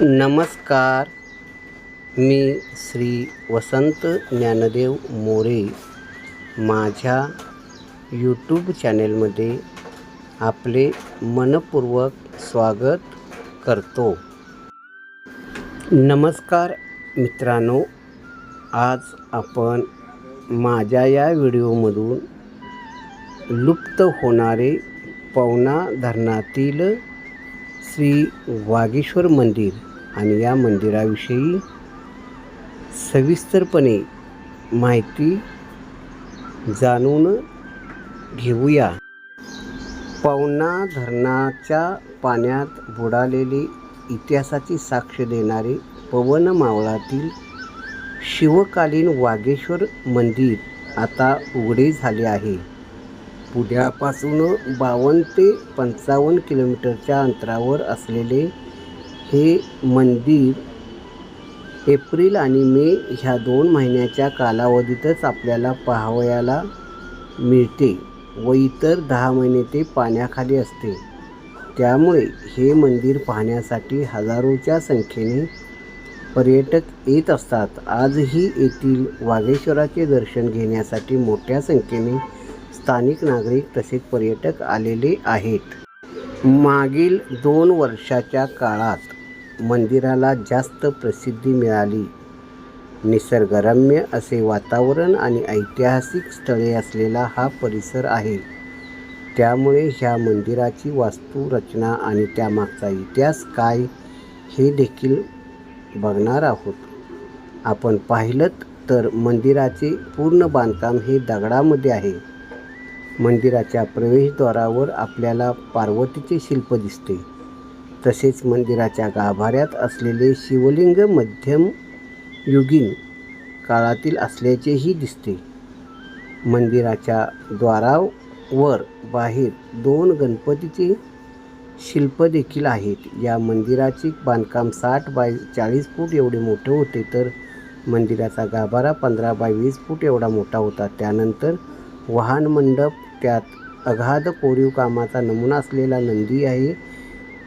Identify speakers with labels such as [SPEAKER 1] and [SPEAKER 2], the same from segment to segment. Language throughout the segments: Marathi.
[SPEAKER 1] नमस्कार. मी श्री वसंत ज्ञानदेव मोरे. माझ्या यूट्यूब चॅनेलमध्ये आपले मनपूर्वक स्वागत करतो. नमस्कार मित्रांनो. आज आपण माझ्या या व्हिडिओमधून लुप्त होणारे पवना धरणातील श्री वागेश्वर मंदिर आणि या मंदिराविषयी सविस्तरपणे माहिती जाणून घेऊया. पवना धरणाच्या पाण्यात बुडालेले इतिहासाची साक्ष देणारे पवन मावळातील शिवकालीन वागेश्वर मंदिर आता उघडे झाले आहे. पुण्यापासून बावन्न ते पंचावन्न किलोमीटरच्या अंतरावर असलेले हे मंदिर एप्रिल आणि मे ह्या दोन महिन्याच्या कालावधीतच आपल्याला पाहावयाला मिळते व इतर दहा महिने ते पाण्याखाली असते. त्यामुळे हे मंदिर पाहण्यासाठी हजारोच्या संख्येने पर्यटक येत असतात. आजही येथील वाघेश्वराचे दर्शन घेण्यासाठी मोठ्या संख्येने स्थानिक नागरिक तसेच पर्यटक आलेले आहेत. मागील दोन वर्षाच्या काळात मंदिराला जास्त प्रसिद्धी मिळाली. निसर्गरम्य असे वातावरण आणि ऐतिहासिक स्थळे असलेला हा परिसर आहे. त्यामुळे ह्या मंदिराची वास्तुरचना आणि त्यामागचा इतिहास काय हे देखील बघणार आहोत. आपण पाहिलं तर मंदिराचे पूर्ण बांधकाम हे दगडामध्ये आहे. मंदिराच्या प्रवेशद्वारावर आपल्याला पार्वतीचे शिल्प दिसते. तसेच मंदिराच्या गाभाऱ्यात असलेले शिवलिंग मध्यम युगीन काळातील असल्याचेही दिसते. मंदिराच्या द्वारावर बाहेर दोन गणपतीचे शिल्प देखील आहेत. या मंदिराचे बांधकाम साठ बाय चाळीस फूट एवढे मोठे होते तर मंदिराचा गाभारा पंधरा बाय वीस फूट एवढा मोठा होता. त्यानंतर वाहन मंडप त्यात अगाध कोरीव कामाचा नमुना असलेला नंदी आहे.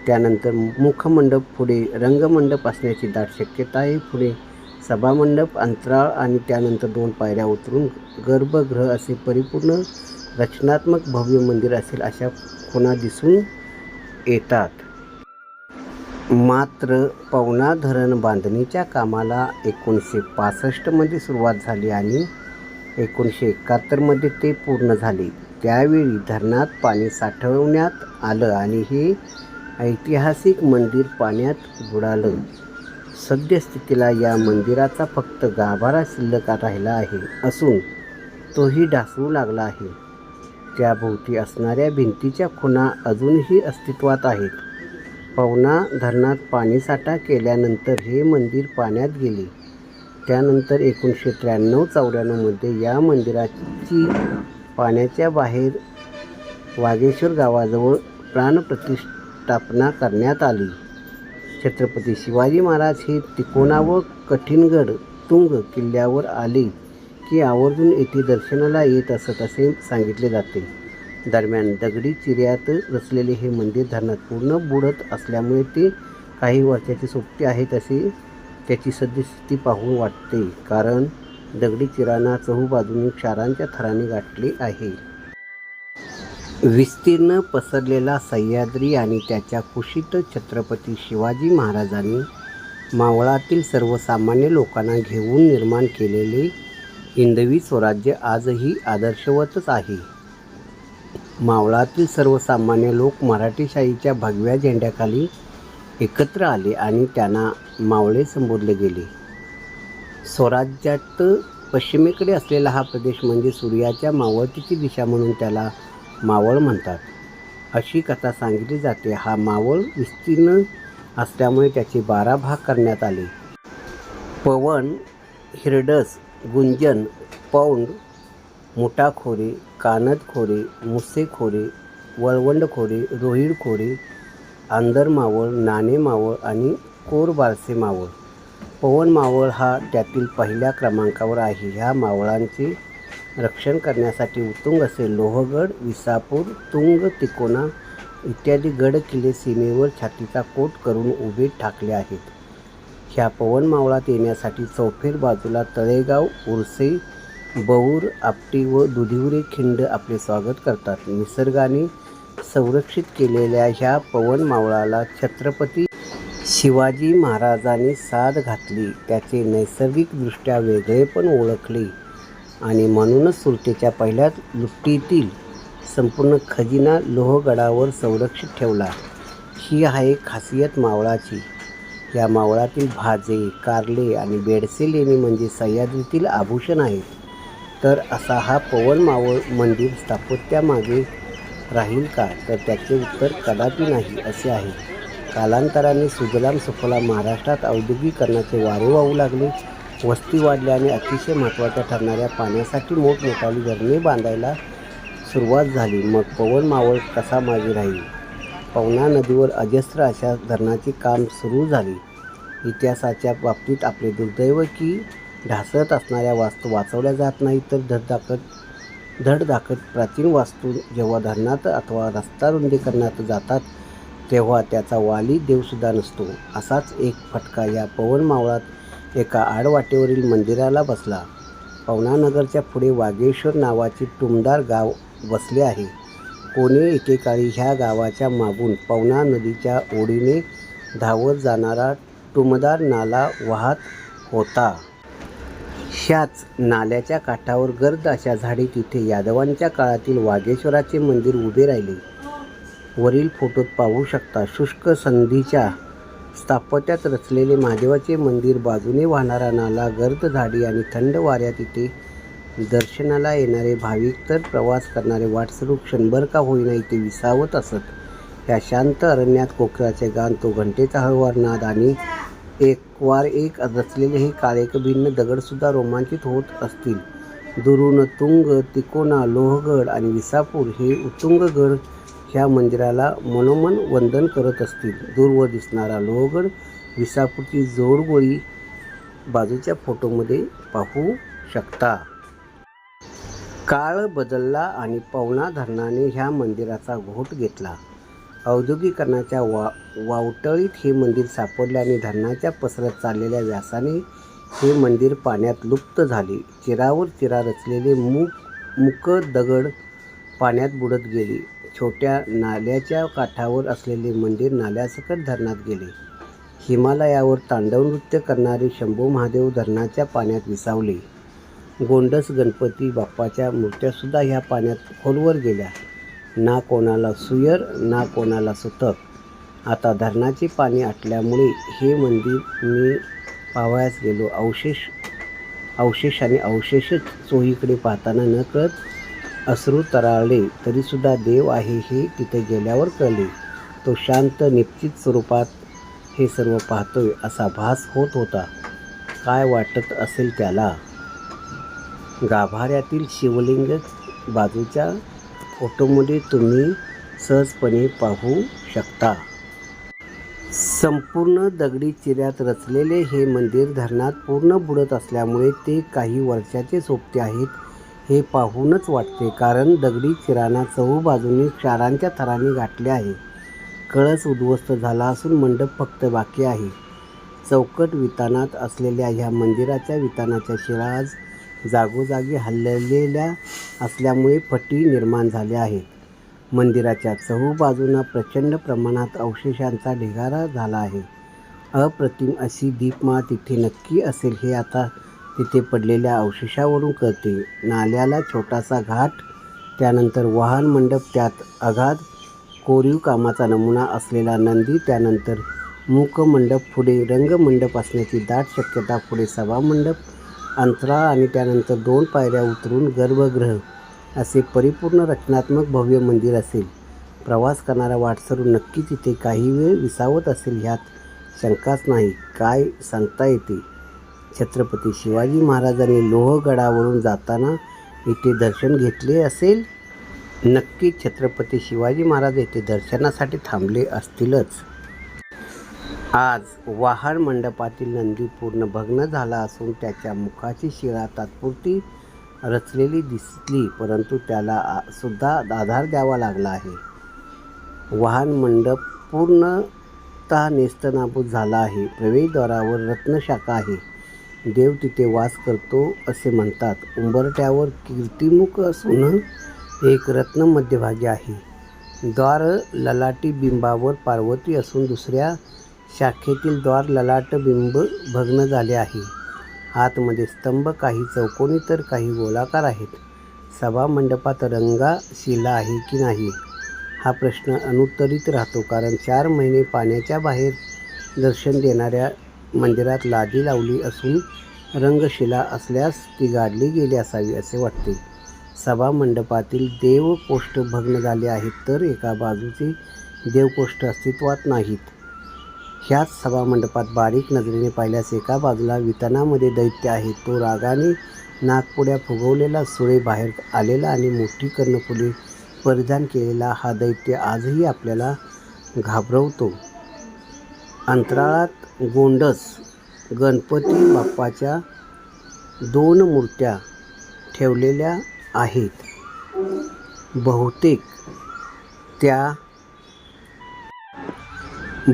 [SPEAKER 1] त्यानंतर मुखमंडप पुढे रंगमंडप असण्याची दाट शक्यता आहे. पुढे सभामंडप अंतराळ आणि त्यानंतर दोन पायऱ्या उतरून गर्भगृह असे परिपूर्ण रचनात्मक भव्य मंदिर असेल अशा खुणा दिसून येतात. मात्र पवना धरण बांधणीच्या कामाला एकोणीसशे पासष्टमध्ये सुरुवात झाली आणि एकोणीसशे एकाहत्तरमध्ये ते पूर्ण झाले. त्यावेळी धरणात पाणी साठवण्यात आलं आणि हे ऐतिहासिक मंदिर पाण्यात बुडालं. सद्यस्थितीला या मंदिराचा फक्त गाभारा शिल्लक राहिला आहे असून तोही ढासळू लागला आहे. त्याभोवती असणाऱ्या भिंतीच्या खुणा अजूनही अस्तित्वात आहेत. पवना धरणात पाणीसाठा केल्यानंतर हे मंदिर पाण्यात गेले. त्यानंतर एकोणीसशे त्र्याण्णव चौऱ्याण्णवमध्ये या मंदिराची पाण्याच्या बाहेर वागेश्वर गावाजवळ प्राणप्रतिष्ठापना करण्यात आली. छत्रपती शिवाजी महाराज हे तिकोना व कठीणगड तुंग किल्ल्यावर आले की आवर्जून येथे दर्शनाला येत असत असे सांगितले जाते. दरम्यान दगडी चिऱ्यात रचलेले हे मंदिर धरणात पूर्ण बुडत असल्यामुळे ते काही वर्षाची सोबती आहेत असे त्याची सद्यस्थिती पाहून वाटते कारण दगडी चिराणा चहूबाजूने क्षारांच्या थराने गाठले आहे. विस्तीर्ण पसरलेला सह्याद्री आणि त्याच्या कुशीत छत्रपती शिवाजी महाराजांनी मावळातील सर्वसामान्य लोकांना घेऊन निर्माण केलेले हिंदवी स्वराज्य आजही आदर्शवतच आहे. मावळातील सर्वसामान्य लोक मराठीशाहीच्या भगव्या झेंड्याखाली एकत्र आले आणि त्यांना मावळे संबोधले गेले. स्वराज्यात पश्चिमेकडे असलेला हा प्रदेश म्हणजे सूर्याच्या मावळतीची दिशा म्हणून त्याला मावळ म्हणतात. अशी कथा सांगितली जाते. हा मावळ विस्तीर्ण असल्यामुळे त्याचे बारा भाग करण्यात आले. पवन हिरडस गुंजन पौंड मुठाखोरे कानदखोरे मुसेखोरे वळवंडखोरे रोहिडखोरे आंदर मावळ नाणे कोर बारसे मावळ. पवन मावळ हा त्यातील पहिल्या क्रमांकावर आहे. ह्या मावळांचे रक्षण करण्यासाठी उत्तुंग असे लोहगड विसापूर तुंग तिकोना इत्यादी गड किल्ले सीमेवर छातीचा कोट करून उभे ठाकले आहेत. ह्या पवन मावळात येण्यासाठी चौफेर बाजूला तळेगाव उरसे बऊर आपटी व दुधिवरे खिंड आपले स्वागत करतात. निसर्गाने संरक्षित केलेल्या ह्या पवन मावळाला छत्रपती शिवाजी महाराजांनी साथ घातली त्याचे नैसर्गिकदृष्ट्या वेगळेपण ओळखले. आणि म्हणूनच सुरतेच्या पहिल्याच लुट्टीतील संपूर्ण खजिना लोहगडावर संरक्षित ठेवला. ही आहे खासियत मावळाची. या मावळातील भाजे कारले आणि बेडसे लेणी म्हणजे सह्याद्रीतील आभूषण आहेत. तर असा हा पवन मावळ मंदिर स्थापत्यामागे राहील का? तर त्याचे उत्तर कदापि नाही असे आहे. कालांतराने सुजलाम सुफलाम महाराष्ट्रात औद्योगिकरणाचे वारे वाहू लागले. वस्ती वाढल्या आणि अतिशय महत्त्वाच्या ठरणाऱ्या पाण्यासाठी मोठमोठाली धरणे बांधायला सुरुवात झाली. मग पवन मावळ कसा मागे राहील? पवना नदीवर अजस्र अशा धरणाचे काम सुरू झाले. इतिहासाच्या बाबतीत आपले दुर्दैव की ढासळत असणाऱ्या वास्तू वाचवल्या जात नाही तर धडधाकट धडधाकट प्राचीन वास्तू जेव्हा धरणात अथवा रस्ता रुंदीकरणात जातात तेव्हा त्याचा वाली देवसुद्धा नसतो. असाच एक फटका या पवन मावळात एका आडवाटेवरील मंदिराला बसला. पवनानगरच्या पुढे वागेश्वर नावाचे टुमदार गाव वसले आहे. कोणी एकेकाळी ह्या गावाच्या मागून पवना नदीच्या ओढीने धावत जाणारा टुमदार नाला वाहत होता. ह्याच नाल्याच्या काठावर गर्द अशा झाडी तिथे यादवांच्या काळातील वागेश्वराचे मंदिर उभे राहिले. वरील फोटोत पाहू शकता शुष्क संधीच्या स्थापत्यात रचलेले महादेवाचे मंदिर बाजूने वाहणारा नाला गर्द झाडी आणि थंड वाऱ्यात इथे दर्शनाला येणारे भाविक तर प्रवास करणारे वाटसरू क्षणभर का होईना इथे विसावत असत. या शांत अरण्यात कोकराचे गान तो घंटेचा हळूवार नाद आणि एक वार एक रचलेले हे काळेकभिन्न दगडसुद्धा रोमांचित होत असतील. दुरून तुंग तिकोना लोहगड आणि विसापूर हे उत्तुंग गड ह्या मंदिराला मनोमन वंदन करत असतील. दूरवर दिसणारा लोहगड विसापूरची जोडगोळी बाजूच्या फोटोमध्ये पाहू शकता. काळ बदलला आणि पवना धरणाने ह्या मंदिराचा घोट घेतला. औद्योगिकरणाच्या वा वावटळीत हे मंदिर सापडले आणि धरणाच्या पसरत चाललेल्या व्यासाने हे मंदिर पाण्यात लुप्त झाले. चिरावर चिरा रचलेले मूक मुक दगड पाण्यात बुडत गेली. छोट्या नाल्याच्या काठावर असलेले मंदिर नाल्यासकट धरणात गेले. हिमालयावर तांडव नृत्य करणारे शंभू महादेव धरणाच्या पाण्यात विसावले. गोंडस गणपती बाप्पाच्या मूर्त्यासुद्धा ह्या पाण्यात खोलवर गेल्या. ना कोणाला सुयर ना कोणाला सुतक. आता धरणाचे पाणी आटल्यामुळे हे मंदिर मी पाहावयास गेलो. अवशेष अवशेष आणि अवशेषच चोहीकडे पाहताना न कळत अश्रू तराळले तरीसुद्धा देव आहे हे तिथे गेल्यावर कळले. तो शांत निश्चित स्वरूपात हे सर्व पाहतोय असा भास होत होता. काय वाटत असेल त्याला? गाभाऱ्यातील शिवलिंग बाजूच्या फोटोमध्ये तुम्ही सहजपणे पाहू शकता. संपूर्ण दगडी चिऱ्यात रचलेले हे मंदिर धरणात पूर्ण बुडत असल्यामुळे ते काही वर्षाचे सोबते आहेत. हे पाहूनच वाटते कारण दगडी चिराना चहूबाजूंनी क्षारांच्या थराने गाठले आहे. कळस उद्ध्वस्त झाला असून मंडप फक्त बाकी आहे. चौकट वितानात असलेल्या ह्या मंदिराच्या वितानाच्या शिळा आज जागोजागी हल्लेल्या असल्यामुळे फटी निर्माण झाल्या आहेत. मंदिराच्या चहूबाजूंना प्रचंड प्रमाणात अवशेषांचा ढिगारा झाला आहे. अप्रतिम अशी दीपमाळ तिथे नक्की असेल हे आता तिथे पडलेल्या अवशेषावरून कळते. नाल्याला छोटासा घाट त्यानंतर वाहन मंडप त्यात अगाध कोरीव कामाचा नमुना असलेला नंदी त्यानंतर मूकमंडप पुढे रंगमंडप असण्याची दाट शक्यता पुढे सभामंडप अंतराळ आणि त्यानंतर दोन पायऱ्या उतरून गर्भगृह असे परिपूर्ण रचनात्मक भव्य मंदिर असेल. प्रवास करणारा वाटसरू नक्की तिथे काही वेळ विसावत असेल ह्यात शंकाच नाही. काय सांगता येते? छत्रपती शिवाजी महाराजांनी लोहगडावरून जाताना इथे दर्शन घेतले असेल नक्की छत्रपती शिवाजी महाराज येथे दर्शनासाठी थांबले असतीलच. आज वाहन मंडपातील नंदी पूर्ण भग्न झाला असून त्याच्या मुखाची शिळा तात्पुरती रचलेली दिसली परंतु त्याला आ- सुद्धा आधार द्यावा लागला आहे. वाहन मंडप पूर्णतः नेस्तनाबूत झाला आहे. प्रवेशद्वारावर रत्नशाखा आहे. देव तिथे वास करतो असे म्हणतात. उंबरट्यावर कीर्तिमुख असून एक रत्न मध्यभागी आहे. द्वार ललाटी बिंबावर पार्वती असून दुसऱ्या शाखेतील द्वार ललाट बिंब भग्न झाले आहे. आतमध्ये स्तंभ काही चौकोनी तर काही गोलाकार आहेत. सभा मंडपात रंगा शिला आहे की नाही? हा प्रश्न अनुत्तरित राहतो कारण चार महिने पाण्याच्या बाहेर दर्शन देणाऱ्या मंदिरात लादी लावली असून रंगशिला असल्यास ती गाडली गेली असावी असे वाटते. सभा मंडपातील देवकोष्ठ भग्न झाले आहेत तर एका बाजूचे देवकोष्ठ अस्तित्वात नाहीत. ह्याच सभामंडपात बारीक नजरेने पाहिल्यास एका बाजूला वितनामध्ये दैत्य आहे. तो रागाने नागपुड्या फुगवलेला सुळे बाहेर आलेला आणि मोठी कर्णफुले परिधान केलेला हा दैत्य आजही आपल्याला घाबरवतो. अंतराळात गोंडस गणपती बाप्पाच्या दोन मूर्त्या ठेवलेल्या आहेत. बहुतेक त्या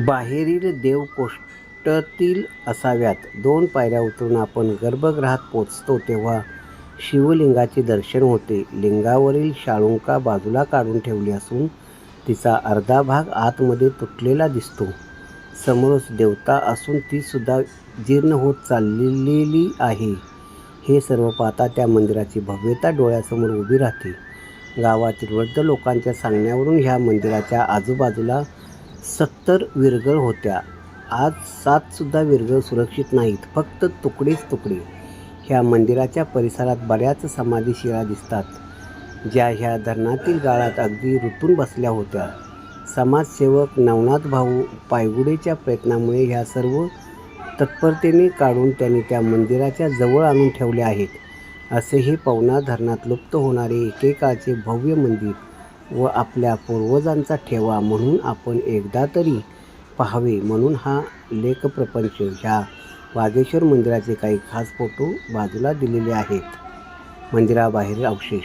[SPEAKER 1] बाहेरील देवकोष्ठातील असाव्यात. दोन पायऱ्या उतरून आपण गर्भगृहात पोचतो तेव्हा शिवलिंगाचे दर्शन होते. लिंगावरील शाळुंका बाजूला काढून ठेवली असून तिचा अर्धा भाग आतमध्ये तुटलेला दिसतो. समोरच देवता असून ती सुद्धा जीर्ण होत चाललेली आहे. हे सर्व पाहता त्या मंदिराची भव्यता डोळ्यासमोर उभी राहते. गावातील वृद्ध लोकांच्या सांगण्यावरून ह्या मंदिराच्या आजूबाजूला सत्तर विरगळ होत्या. आज सातसुद्धा विरगळ सुरक्षित नाहीत फक्त तुकडेच तुकडे. ह्या मंदिराच्या परिसरात बऱ्याच समाधीशिळा दिसतात ज्या ह्या धरणातील गाळात अगदी रुतून बसल्या होत्या. समाजसेवक नवनाथ भाऊ पायगुडेच्या प्रयत्नामुळे ह्या सर्व तत्परतेने काढून त्यांनी त्या मंदिराच्या जवळ आणून ठेवले आहेत. असेही पवना धरणात लुप्त होणारे एकेकाळचे भव्य मंदिर व आपल्या पूर्वजांचा ठेवा म्हणून आपण एकदा तरी पाहावे म्हणून हा लेखप्रपंच ह्या वागेश्वर मंदिराचे काही खास फोटो बाजूला दिलेले आहेत. मंदिराबाहेरील अवशेष